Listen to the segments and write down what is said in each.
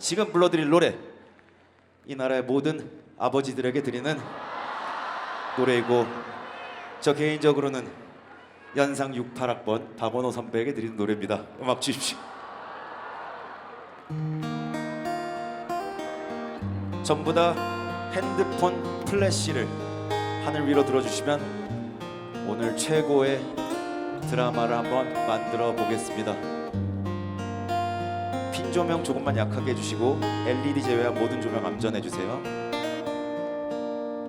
지금 불러드릴 노래 이 나라의 모든 아버지들에게 드리는 노래이고 저 개인적으로는 연상 68학번 박원호 선배에게 드리는 노래입니다. 음악 주십시오. 전부 다 핸드폰 플래시를 하늘 위로 들어주시면 오늘 최고의 드라마를 한번 만들어 보겠습니다. 핀 조명 조금만 약하게 해주시고 LED 제외한 모든 조명 암전해 주세요.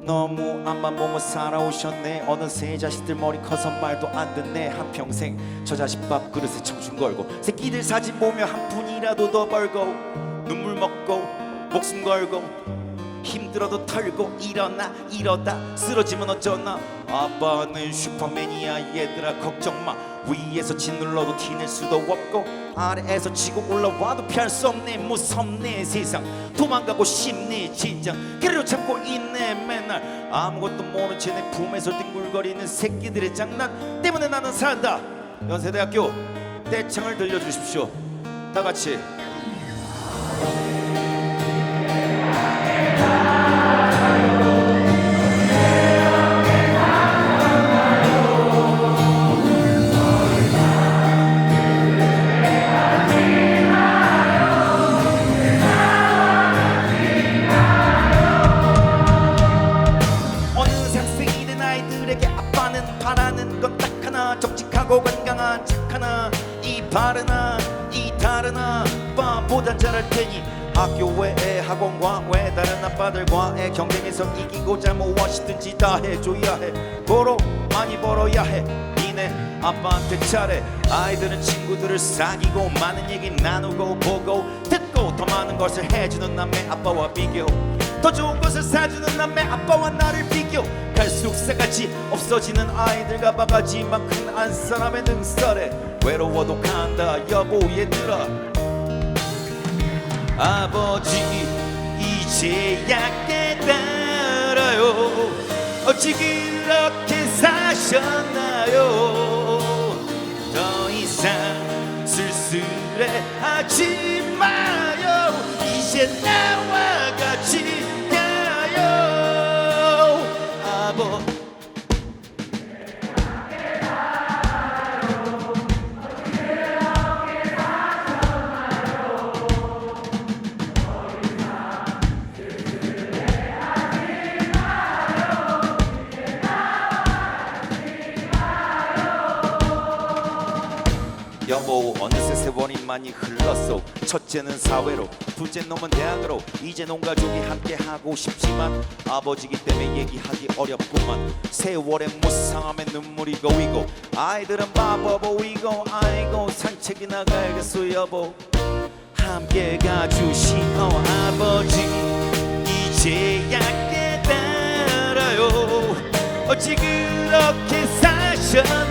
너무 앞만 보고 살아오셨네 어느새 자식들 머리 커서 말도 안 듣네 한평생 저 자식 밥그릇에 청춘 걸고 새끼들 사진 보며 한 푼이라도 더 벌고 눈물 먹고 목숨 걸고 힘들어도 털고 일어나 이러다 쓰러지면 어쩌나? 아빠는 슈퍼맨이야 얘들아 걱정 마. 위에서 짓눌러도 티낼 수도 없고 아래에서 치고 올라와도 피할 수 없네. 무섭네 세상. 도망가고 싶네 진정 그래도 참고 있네 맨날. 아무것도 모른 채 내 품에서 뒹굴거리는 새끼들의 장난 때문에 나는 산다. 연세대학교 떼창을 들려주십시오. 다 같이 아빠는 바라는 건딱 하나. 정직하고 건강한 착 하나. 이 바르나 이 다르나. 아빠보단 잘할 테니 학교 외에 학원과 외 다른 아빠들과의 경쟁에서 이기고자 무엇이든지 다 해줘야 해. 벌어 많이 벌어야 해. 니네 아빠한테 잘해. 아이들은 친구들을 사귀고 많은 얘기 나누고 보고 듣고 더 많은 것을 해주는 남매 아빠와 비교 더 좋은 것을 사주는 남매 아빠와 나를 비교. 갈수록 새같이 없어지는 아이들과 바가지만큼 안 사람의 능설에 외로워도 간다 여보 얘들아. 아버지 이제야 깨달아요. 어찌 그렇게 사셨나요? 더 이상 쓸쓸해하지 마요. 이제 나와 여보 어느새 세월이 많이 흘렀어 첫째는 사회로 둘째 놈은 대학으로. 이제 온 가족이 함께 하고 싶지만 아버지기 때문에 얘기하기 어렵구만. 세월의 무상함에 눈물이 고이고 아이들은 바보 보이고 아이고 산책이 나가야겠어 여보. 함께 가주시오 아버지. 이제야 깨달아요. 어찌 그렇게 사셨나